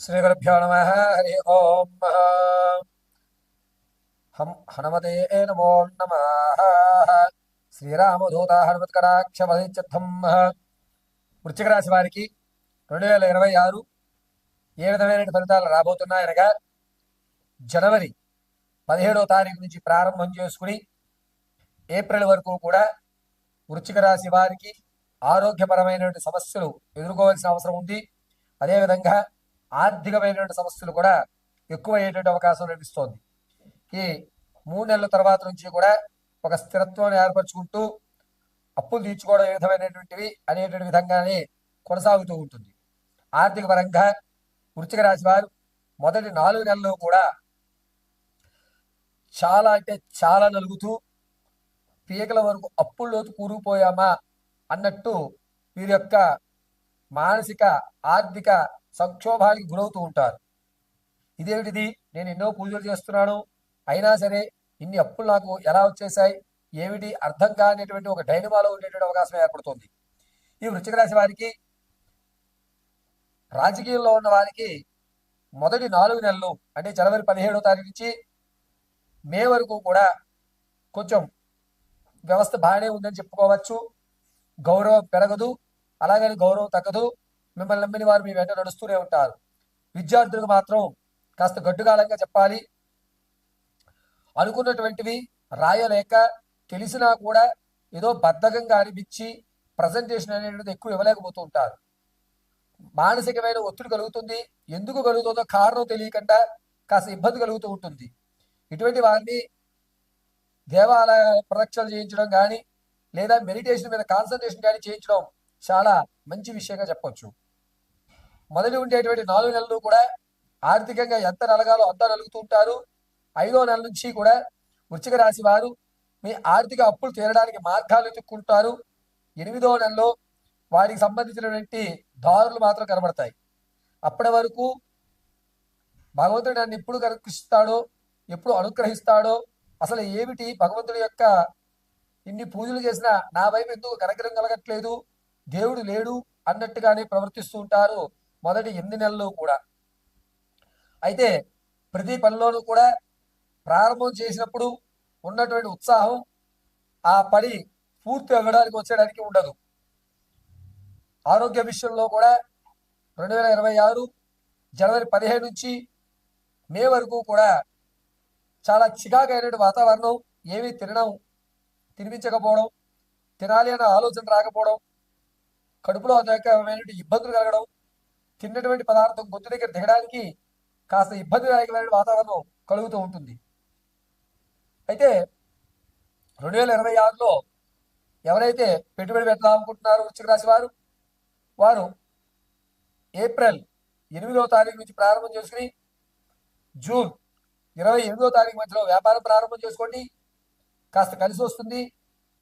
శ్రీగురుభ్యో నమ హరి ఓం హం హనుమతే నమో నమ శ్రీరామదూత హనుమత్కటాక్షమధిత్యర్థం వృశ్చిక రాశి వారికి రెండు వేల ఇరవై ఆరు ఏ విధమైన ఫలితాలు రాబోతున్నాయనగా జనవరి పదిహేడవ తారీఖు నుంచి ప్రారంభం చేసుకుని ఏప్రిల్ వరకు కూడా వృశ్చిక రాశి వారికి ఆరోగ్యపరమైనటువంటి సమస్యలు ఎదుర్కోవాల్సిన అవసరం ఉంది. అదేవిధంగా ఆర్థికమైనటువంటి సమస్యలు కూడా ఎక్కువ అయ్యేటువంటి అవకాశం లభిస్తోంది. ఈ మూడు నెలల తర్వాత నుంచి కూడా ఒక స్థిరత్వాన్ని ఏర్పరచుకుంటూ అప్పులు తీర్చుకోవడం ఏ విధమైనటువంటివి అనేటువంటి విధంగానే కొనసాగుతూ ఉంటుంది. ఆర్థిక పరంగా వృత్తిక రాశి వారు మొదటి నాలుగు నెలలు కూడా చాలా అంటే చాలా నలుగుతూ పీకల వరకు అప్పుల్లోకి కూరుకుపోయామా అన్నట్టు వీరి యొక్క మానసిక ఆర్థిక సంక్షోభానికి గురవుతూ ఉంటారు. ఇదేమిటిది? నేను ఎన్నో పూజలు చేస్తున్నాను. అయినా సరే ఇన్ని అప్పులు నాకు ఎలా వచ్చేసాయి ఏమిటి? అర్థం కానిటువంటి ఒక డైనమాలో ఉండేటువంటి అవకాశం ఏర్పడుతుంది. ఈ వృశ్చిక రాశి వారికి రాజకీయంలో ఉన్న వారికి మొదటి నాలుగు నెలలు అంటే జనవరి పదిహేడో తారీఖు నుంచి మే వరకు కూడా కొంచెం వ్యవస్థ బాగానే ఉందని చెప్పుకోవచ్చు. గౌరవం పెరగదు. అలాగని గౌరవం తగ్గదు. మిమ్మల్ని నమ్మిన వారు మీ వెంట నడుస్తూనే ఉంటారు. విద్యార్థులకు మాత్రం కాస్త గడ్డుగాలంగా చెప్పాలి. అనుకున్నటువంటివి రాయలేక తెలిసినా కూడా ఏదో బద్ధకంగా అనిపించి ప్రజెంటేషన్ అనేటువంటిది ఎక్కువ ఇవ్వలేకపోతూ ఉంటారు. మానసికమైన ఒత్తిడి కలుగుతుంది. ఎందుకు కలుగుతుందో కారణం తెలియకుండా కాస్త ఇబ్బంది కలుగుతూ ఉంటుంది. ఇటువంటి వారిని దేవాలయ ప్రదక్షిణలు చేయించడం కానీ లేదా మెడిటేషన్ మీద కాన్సన్ట్రేషన్ కానీ చేయించడం చాలా మంచి విషయంగా చెప్పొచ్చు. మొదటి ఉండేటువంటి నాలుగు నెలలు కూడా ఆర్థికంగా ఎంత నలగాలో అంత నలుగుతూ ఉంటారు. ఐదో నెల నుంచి కూడా వృచ్చిక రాశి వారు మీ ఆర్థిక అప్పులు తీరడానికి మార్గాలు వెతుక్కుంటారు. ఎనిమిదో నెలలో వారికి సంబంధించినటువంటి దారులు మాత్రం కనబడతాయి. అప్పటి వరకు భగవంతుడు నన్ను ఎప్పుడు కనుకరిస్తాడో ఎప్పుడు అనుగ్రహిస్తాడో అసలు ఏమిటి భగవంతుడి యొక్క ఇన్ని పూజలు చేసినా నా వైపు ఎందుకు కనకరం కలగట్లేదు? దేవుడు లేడు అన్నట్టుగానే ప్రవర్తిస్తూ ఉంటారు. మొదటి ఎనిమిది నెలలు కూడా. అయితే ప్రతి పనిలోనూ కూడా ప్రారంభం చేసినప్పుడు ఉన్నటువంటి ఉత్సాహం ఆ పని పూర్తి అవ్వడానికి వచ్చేయడానికి ఉండదు. ఆరోగ్య విషయంలో కూడా రెండు వేల ఇరవై ఆరు జనవరి పదిహేను నుంచి మే వరకు కూడా చాలా చికాకైన వాతావరణం ఏమీ తినడం తినిపించకపోవడం తినాలి అన్న ఆలోచన రాకపోవడం కడుపులో అనేకమైనటువంటి ఇబ్బందులు కలగడం తిన్నటువంటి పదార్థం గొంతు దగ్గర దిగడానికి కాస్త ఇబ్బందిదాయకమైన వాతావరణం కలుగుతూ ఉంటుంది. అయితే రెండు వేల ఇరవై ఆరులో ఎవరైతే పెట్టుబడి పెట్టాలనుకుంటున్నారో వృశ్చిక రాశి వారు వారు ఏప్రిల్ ఎనిమిదో తారీఖు నుంచి ప్రారంభం చేసుకుని జూన్ ఇరవై ఎనిమిదో తారీఖు మధ్యలో వ్యాపారం ప్రారంభం చేసుకోండి. కాస్త కలిసి వస్తుంది.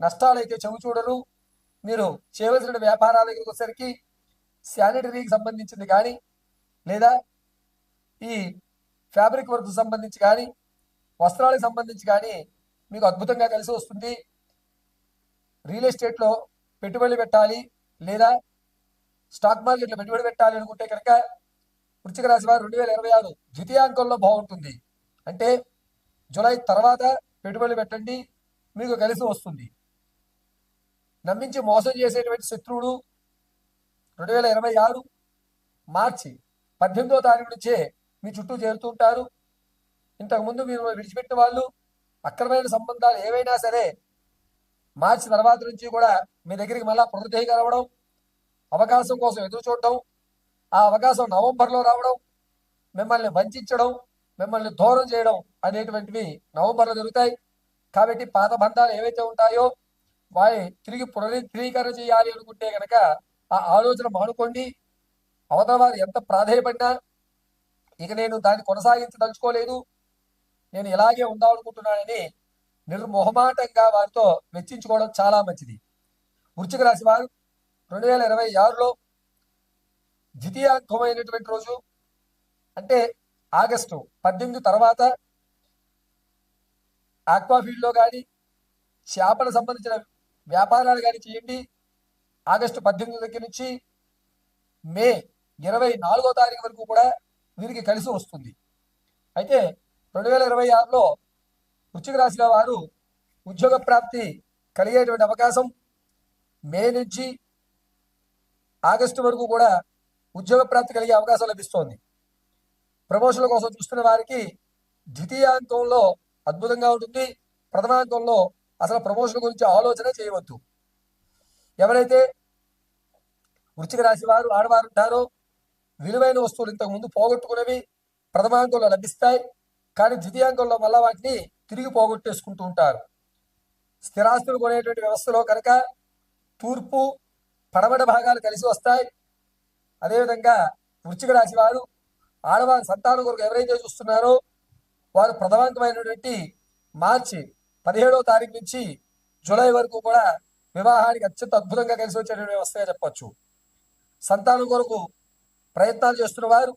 నష్టాలు అయితే చెవి చూడరు మీరు చేయవలసిన వ్యాపారాల దగ్గరికి వచ్చేసరికి శానిటరీకి సంబంధించింది కానీ లేదా ఈ ఫ్యాబ్రిక్ వర్క్ సంబంధించి కానీ వస్త్రాలకు సంబంధించి కానీ మీకు అద్భుతంగా కలిసి వస్తుంది. రియల్ ఎస్టేట్లో పెట్టుబడి పెట్టాలి లేదా స్టాక్ మార్కెట్లో పెట్టుబడి పెట్టాలి అనుకుంటే కనుక వృచ్చిక రాశి వారు రెండు వేల ఇరవై ఆరు ద్వితీయాంకంలో బాగుంటుంది. అంటే జూలై తర్వాత పెట్టుబడులు పెట్టండి మీకు కలిసి వస్తుంది. నమ్మించి మోసం చేసేటువంటి శత్రువుడు రెండు వేల ఇరవై ఆరు మార్చి పద్దెనిమిదో తారీఖు నుంచే మీ చుట్టూ చేరుతుంటారు ఇంతకుముందు మీరు విడిచిపెట్టిన వాళ్ళు అక్రమైన సంబంధాలు ఏవైనా సరే మార్చి తర్వాత నుంచి కూడా మీ దగ్గరికి మళ్ళా పునరుద్ధరణ రావడం అవకాశం కోసం ఎదురు చూడడం ఆ అవకాశం నవంబర్లో రావడం మిమ్మల్ని వంచడం మిమ్మల్ని దూరం చేయడం అనేటువంటివి నవంబర్లో జరుగుతాయి. కాబట్టి పాత బంధాలు ఏవైతే ఉంటాయో వారి తిరిగి పునరుద్ధరీకరణ చేయాలి అనుకుంటే కనుక ఆ ఆలోచన మానుకోండి. అవతల వారు ఎంత ప్రాధాన్యపడినా ఇక నేను దాన్ని కొనసాగించదలుచుకోలేదు. నేను ఇలాగే ఉందామనుకుంటున్నానని నిర్మోహమాటంగా వారితో వెచ్చించుకోవడం చాలా మంచిది. వృచ్చిక రాశి వారు రెండు వేల ఇరవై ఆరులో ద్వితీయాంకమైనటువంటి రోజు అంటే ఆగస్టు పద్దెనిమిది తర్వాత ఆక్వాఫీల్డ్లో కానీ చేపల సంబంధించిన వ్యాపారాలు కానీ చేయండి. ఆగస్టు పద్దెనిమిది దగ్గర నుంచి మే ఇరవై నాలుగో తారీఖు వరకు కూడా వీరికి కలిసి వస్తుంది. అయితే రెండు వేల ఇరవై ఆరులో వృశ్చిక రాశిలో వారు ఉద్యోగ ప్రాప్తి కలిగేటువంటి అవకాశం మే నుంచి ఆగస్టు వరకు కూడా ఉద్యోగ ప్రాప్తి కలిగే అవకాశం లభిస్తోంది. ప్రమోషన్ల కోసం చూస్తున్న వారికి ద్వితీయాంకంలో అద్భుతంగా ఉంటుంది. ప్రథమాంకంలో అసలు ప్రమోషన్ గురించి ఆలోచన చేయవద్దు. ఎవరైతే వృత్తిక రాశి వారు ఆడవారు ఉంటారో విలువైన వస్తువులు ఇంతకు ముందు పోగొట్టుకునేవి ప్రథమాంకంలో లభిస్తాయి. కానీ ద్వితీయాంకంలో మళ్ళా వాటిని తిరిగి పోగొట్టేసుకుంటూ ఉంటారు. స్థిరాస్తులు కొనేటువంటి వ్యవస్థలో కనుక తూర్పు పడమట భాగాలు కలిసి వస్తాయి. అదేవిధంగా వృచ్చిక రాశి వారు ఆడవారి సంతానం కొరకు ఎవరైతే చూస్తున్నారో వారు ప్రథమాంకమైనటువంటి మార్చి పదిహేడవ తారీఖు నుంచి జూలై వరకు కూడా వివాహానికి అత్యంత అద్భుతంగా కలిసి వచ్చేటువంటి వ్యవస్థగా చెప్పచ్చు సంతానం కొరకు ప్రయత్నాలు చేస్తున్న వారు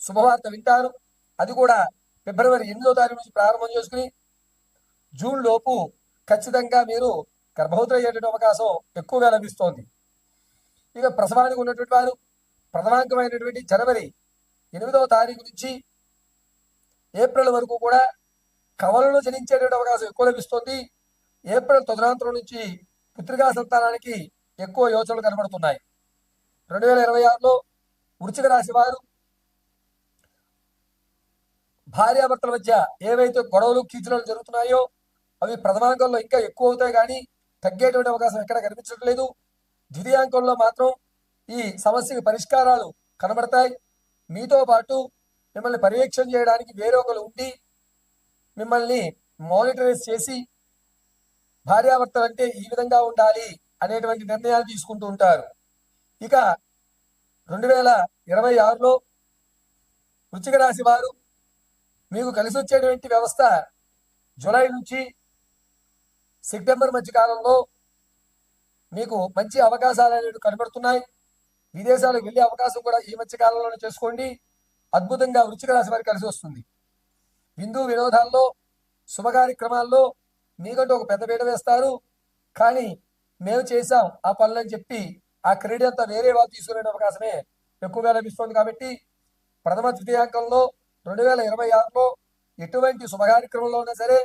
శుభవార్త వింటారు. అది కూడా ఫిబ్రవరి ఎనిమిదో తారీఖు నుంచి ప్రారంభం చేసుకుని జూన్ లోపు ఖచ్చితంగా మీరు గర్భవతులు అయ్యేటువంటి అవకాశం ఎక్కువగా లభిస్తోంది. ఇక ప్రసవానికి ఉన్నటువంటి వారు ప్రథమాంకమైనటువంటి జనవరి ఎనిమిదవ తారీఖు నుంచి ఏప్రిల్ వరకు కూడా కవలలో జనించేటువంటి అవకాశం ఎక్కువ లభిస్తుంది. ఏప్రిల్ తదనంతరం నుంచి పుత్రికా సంతానానికి ఎక్కువ యోచనలు కనబడుతున్నాయి. రెండు వేల ఇరవై ఆరులో వృచ్చిక రాశి వారు భార్యాభర్తల మధ్య ఏవైతే గొడవలు కీచులు జరుగుతున్నాయో అవి ప్రథమాంకంలో ఇంకా ఎక్కువ అవుతాయి కానీ తగ్గేటువంటి అవకాశం ఎక్కడ కనిపించడం లేదు. ద్వితీయాంకంలో మాత్రం ఈ సమస్యకి పరిష్కారాలు కనబడతాయి. మీతో పాటు మిమ్మల్ని పర్యవేక్షణ చేయడానికి వేరొకరు ఉండి మిమ్మల్ని మానిటరైజ్ చేసి భార్యాభర్తలు అంటే ఈ విధంగా ఉండాలి అనేటువంటి నిర్ణయాలు తీసుకుంటూ ఉంటారు. ఇక రెండు వేల ఇరవై ఆరులో వృచ్చిక రాశి వారు మీకు కలిసి వచ్చేటువంటి వ్యవస్థ జూలై నుంచి సెప్టెంబర్ మధ్య కాలంలో మీకు మంచి అవకాశాలు అనేవి కనబడుతున్నాయి. విదేశాలకు వెళ్ళే అవకాశం కూడా ఈ మధ్య కాలంలోనే చేసుకోండి. అద్భుతంగా వృచ్చిక రాశి వారికి కలిసి వస్తుంది. విందు వినోదాల్లో శుభ కార్యక్రమాల్లో మీకంటూ ఒక పెద్ద పీట వేస్తారు. కానీ మేము చేశాం ఆ పనులని చెప్పి ఆ క్రెడిట్ అంతా వేరే వాళ్ళు తీసుకునే అవకాశమే ఎక్కువగా లభిస్తుంది కాబట్టి ప్రథమ ద్వితీయాంకంలో రెండు వేల ఇరవై ఆరులో ఎటువంటి శుభ కార్యక్రమంలో ఉన్నా సరే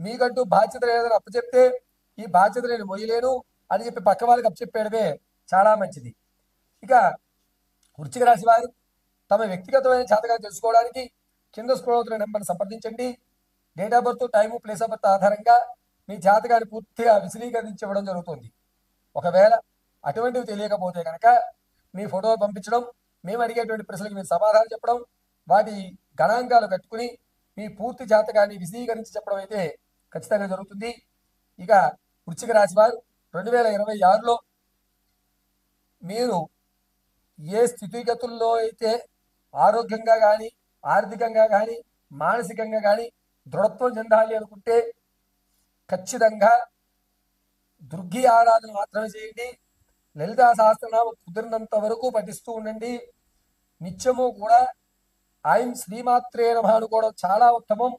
మీకంటూ బాధ్యత లేదని అప్పచెప్తే ఈ బాధ్యత నేను మొయ్యలేను అని చెప్పి పక్క వాళ్ళకి అప్పచెప్పేయడమే చాలా మంచిది. ఇక వృచ్చిక రాశి వారు తమ వ్యక్తిగతమైన జాతకాలు తెలుసుకోవడానికి కింద స్క్రోల్ అవుతున్న నెంబర్ని సంప్రదించండి. Date of birth time place of birth ఆధారంగా మీ జాతకాన్ని పూర్తిగా విశదీకరించి ఇవ్వడం జరుగుతుంది. ఒకవేళ అటువంటివి తెలియకపోతే కనుక మీ ఫోటో పంపించడం మేము అడిగేటువంటి ప్రశ్నలకు మీరు సమాధానం చెప్పడం వాటి గణాంకాలు కట్టుకుని మీ పూర్తి జాతకాన్ని విశదీకరించి చెప్పడం అయితే ఖచ్చితంగా జరుగుతుంది. ఇక వృచ్చిక రాశి వారు రెండు వేల ఇరవై ఆరులో మీరు ఏ స్థితిగతుల్లో అయితే ఆరోగ్యంగా కానీ ఆర్థికంగా కానీ మానసికంగా కానీ దృఢత్వం చెందాలి అనుకుంటే ఖచ్చితంగా దుర్గి ఆరాధన మాత్రమే చేయండి. లలితా సహస్రనామం కుదిరినంత వరకు పఠిస్తూ ఉండండి. నిత్యము కూడా ఆయన శ్రీమాత్రే నమ అనుకోవడం చాలా ఉత్తమం.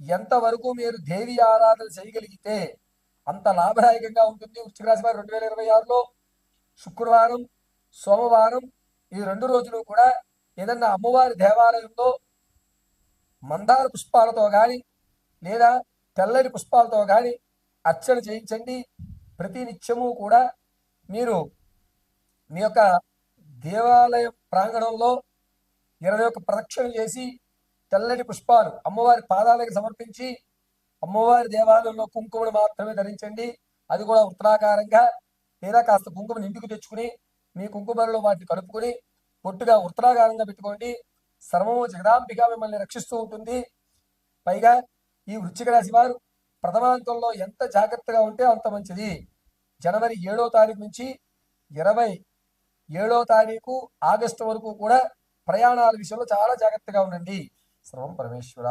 ఎంతవరకు మీరు దేవి ఆరాధన చేయగలిగితే అంత లాభదాయకంగా ఉంటుంది. వృశ్చిక రాశి వారు రెండు వేల ఇరవై ఆరులో శుక్రవారం సోమవారం ఈ రెండు రోజులు కూడా ఏదన్నా అమ్మవారి దేవాలయంలో మందార పుష్పాలతో కానీ లేదా తెల్లటి పుష్పాలతో కానీ అర్చన చేయించండి. ప్రతి నిత్యము కూడా మీరు మీ యొక్క దేవాలయ ప్రాంగణంలో ఇరవై ఒక్క ప్రదక్షిణ చేసి తెల్లటి పుష్పాలు అమ్మవారి పాదాలకు సమర్పించి అమ్మవారి దేవాలయంలో కుంకుమను మాత్రమే ధరించండి. అది కూడా ఉత్తరాకారంగా లేదా కాస్త కుంకుమని ఇంటికి తెచ్చుకుని మీ కుంకుమలో వాటిని కలుపుకొని పొట్టుగా ఉత్తరాకారంగా పెట్టుకోండి. సర్వము జగదాంబిక మిమ్మల్ని రక్షిస్తూ ఉంటుంది. పైగా ఈ వృశ్చిక రాశి వారు ప్రథమాంకంలో ఎంత జాగ్రత్తగా ఉంటే అంత మంచిది. జనవరి ఏడో తారీఖు నుంచి ఇరవై ఏడో తారీఖు ఆగస్టు వరకు కూడా ప్రయాణాల విషయంలో చాలా జాగ్రత్తగా ఉండండి. సర్వం పరమేశ్వర